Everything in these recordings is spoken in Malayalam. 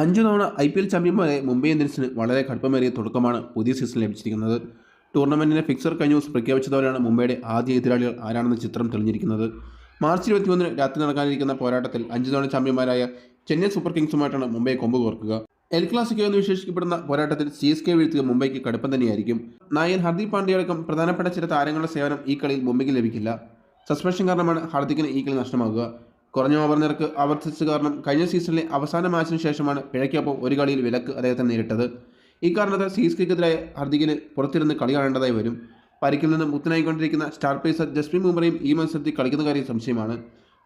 അഞ്ചു തവണ ഐ പി എൽ ചാമ്പ്യന്മാരെ മുംബൈ ഇന്ത്യൻസിന് വളരെ കടുപ്പമേറിയ തുടക്കമാണ് പുതിയ സീസൺ ലഭിച്ചിരിക്കുന്നത്. ടൂർണമെന്റിന്റെ ഫിക്സർ കഴിഞ്ഞ ദിവസം പ്രഖ്യാപിച്ചതോടെയാണ് മുംബൈയുടെ ആദ്യ എതിരാളികൾ ആരാണെന്ന് ചിത്രം തെളിഞ്ഞിരിക്കുന്നത്. മാർച്ച് ഇരുപത്തിമൂന്നിന് രാത്രി നടക്കാനിരിക്കുന്ന പോരാട്ടത്തിൽ അഞ്ചു തവണ ചാമ്പ്യന്മാരായ ചെന്നൈ സൂപ്പർ കിങ്സുമായിട്ടാണ് മുംബൈ കൊമ്പ് കോർക്കുക. എൽ ക്ലാസിക്കോ എന്ന് വിശേഷിക്കപ്പെടുന്ന പോരാട്ടത്തിൽ സി എസ് കെ വീഴ്ത്തുക മുംബൈക്ക് കടുപ്പം തന്നെയായിരിക്കും. നായൻ ഹർദീപ് പാണ്ഡ്യടക്കം പ്രധാനപ്പെട്ട ചില താരങ്ങളുടെ സേവനം ഈ കളിയിൽ മുംബൈക്ക് ലഭിക്കില്ല. സസ്പെൻഷൻ കാരണമാണ് ഹർദിക്കിന് ഈ കളി നഷ്ടമാകുക. കുറഞ്ഞ ഓവർ നിരക്ക് ആവർത്തിച്ചത് കാരണം കഴിഞ്ഞ സീസണിലെ അവസാന മാച്ചിന് ശേഷമാണ് പിഴയ്ക്കൊപ്പം ഒരു കളിയിൽ വിലക്ക് അദ്ദേഹത്തെ നേരിട്ടത്. ഈ കാരണത്താൽ സി എസ് കെക്കെതിരായ ഹർദിക്കിന് പുറത്തിരുന്ന് കളി കാണേണ്ടതായി വരും. പരിക്കിൽ നിന്ന് മുത്തനായിക്കൊണ്ടിരിക്കുന്ന സ്റ്റാർ പേസർ ജസ്മിൻ മുംബ്രയും ഈ മത്സരത്തിൽ കളിക്കുന്ന കാര്യം സംശയമാണ്.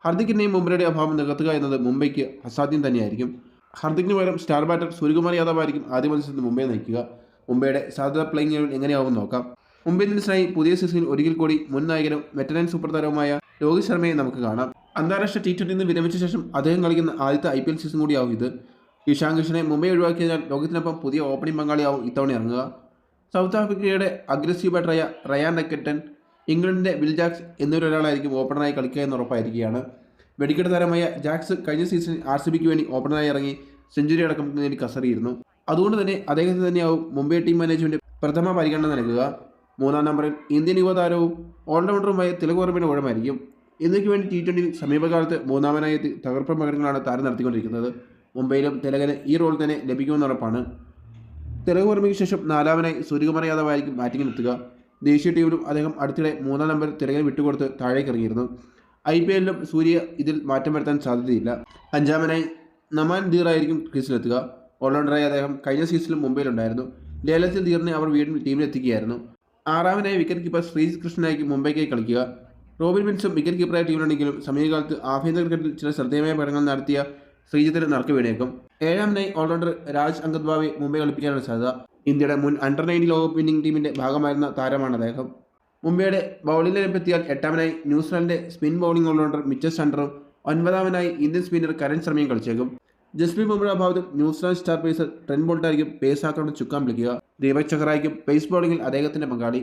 ഹർദിക്കിന്റെയും മുംബ്രയുടെ അഭാവം നികത്തുക എന്നത് മുംബൈക്ക് അസാധ്യം തന്നെയായിരിക്കും. ഹർദിക്കിന് പകരം സ്റ്റാർ ബാറ്റർ സൂര്യകുമാർ യാദവ് ആയിരിക്കും ആദ്യ മത്സരത്തിൽ മുംബൈ നയിക്കുക. മുംബൈയുടെ സാധ്യത പ്ലേയിങ് ലെവൽ എങ്ങനെയാവും നോക്കാം. മുംബൈ ഇന്ത്യൻസിനായി പുതിയ സീസണിൽ ഒരിക്കൽ കൂടി മുൻ നായകനും വെറ്ററൻ സൂപ്പർ താരവുമായ രോഹിത് ശർമ്മയെ നമുക്ക് കാണാം. അന്താരാഷ്ട്ര ടി ട്വന്റിയിൽ നിന്ന് വിരമിച്ച ശേഷം അദ്ദേഹം കളിക്കുന്ന ആദ്യത്തെ ഐ പി എൽ സീസൺ കൂടിയാവും ഇത്. ഇഷാൻ കിഷനെ മുംബൈ ഒഴിവാക്കിയതിനാൽ ലോകത്തിനൊപ്പം പുതിയ ഓപ്പണിംഗ് പങ്കാളിയാവും ഇത്തവണ ഇറങ്ങുക. സൗത്ത് ആഫ്രിക്കയുടെ അഗ്രസീവ് ബാറ്ററായ റയാൻ നെക്കറ്റൻ ഇംഗ്ലണ്ടിന്റെ വിൽ ജാക്സ് എന്നിവരൊരാളായിരിക്കും ഓപ്പണറായി കളിക്കുക എന്ന് ഉറപ്പായിരിക്കുകയാണ്. വെടിക്കെട്ട് താരമായ ജാക്സ് കഴിഞ്ഞ സീസണിൽ ആർ സി ബിക്ക് വേണ്ടി ഓപ്പണറായി ഇറങ്ങി സെഞ്ചുറി അടക്കം കസറിയിരുന്നു. അതുകൊണ്ട് തന്നെ അദ്ദേഹത്തിന് തന്നെയാവും മുംബൈ ടീം മാനേജ്മെന്റ് പ്രഥമ പരിഗണന നൽകുക. മൂന്നാം നമ്പറിൽ ഇന്ത്യൻ യുവതാരവും ഓൾറൗണ്ടറുമായ തിലകോർമ്മയുടെ ഊഴമായിരിക്കും ഇന്ത്യയ്ക്ക് വേണ്ടി ടി ട്വന്റിയിൽ സമീപകാലത്ത് മൂന്നാമനായി എത്തി തകർപ്പൻ പ്രകടനങ്ങളാണ് താരം നടത്തിക്കൊണ്ടിരിക്കുന്നത്. മുംബൈയിലും തിലകന് ഈ റോൾ തന്നെ ലഭിക്കുമെന്ന് ഉറപ്പാണ്. തിലക് ഓർമ്മയ്ക്ക് ശേഷം നാലാമനായി സൂര്യകുമാർ യാദവ് ആയിരിക്കും ബാറ്റിംഗിനെത്തുക ദേശീയ ടീമിലും അദ്ദേഹം അടുത്തിടെ മൂന്നാം നമ്പർ തിലകന് വിട്ടുകൊടുത്ത് താഴേക്ക് ഇറങ്ങിയിരുന്നു ഐ പി എല്ലിലും സൂര്യ ഇതിൽ മാറ്റം വരുത്താൻ സാധ്യതയില്ല. അഞ്ചാമനായി നമാൻ ദീറായിരിക്കും ക്രീസിലെത്തുക ഓൾറൗണ്ടറായി അദ്ദേഹം കഴിഞ്ഞ സീസണിലും മുംബൈയിലുണ്ടായിരുന്നു. ലേലത്തിൽ ദീറിനെ അവർ വീണ്ടും ടീമിലെത്തിക്കുകയായിരുന്നു ആറാമനായി വിക്കറ്റ് കീപ്പർ ശ്രീകൃഷ്ണനായിരിക്കും കൃഷ്ണനായിരിക്കും മുംബൈക്കായി കളിക്കുക. റോബിൻ വിൻസും വിക്കറ്റ് കീപ്പറായ ടീമിലുണ്ടെങ്കിലും സമീപകാലത്ത് ആഭ്യന്തര ക്രിക്കറ്റിൽ ചില ശ്രദ്ധേയമായ പഠനങ്ങൾ നടത്തിയ ശ്രീജിത്തിന് നറുക്ക് വീണേക്കും. ഏഴാമനായി ഓൾറൗണ്ടർ രാജ് അങ്കദ്വാവെ മുംബൈ കളിപ്പിക്കാനാണ് സാധ്യത. ഇന്ത്യയുടെ മുൻ അണ്ടർ നയന്റീൻ ലോകകപ്പ് വിന്നിംഗ് ടീമിന്റെ ഭാഗമായിരുന്ന താരമാണ് അദ്ദേഹം. മുംബൈയുടെ ബൗളിംഗ് ലൈനപ്പെത്തിയാൽ എട്ടാമനായി ന്യൂസിലാൻഡിന്റെ സ്പിൻ ബൗളിംഗ് ഓൾറൗണ്ടർ മിച്ചൽ സണ്ടറും ഒൻപതാമനായി ഇന്ത്യൻ സ്പിന്നർ കരൺ ശർമ്മയും കളിച്ചേക്കും. ജസ്പ്രീത് ബുംറ ഭാഗത്തും New Zealand star pacer Trent ബോൾട്ടായിരിക്കും pace ആക്രമണം ചുക്കാൻ പിടിക്കുക ദീപക് ചഹറായിരിക്കും പേസ് ബൗളിംഗിൽ അദ്ദേഹത്തിന്റെ പങ്കാളി.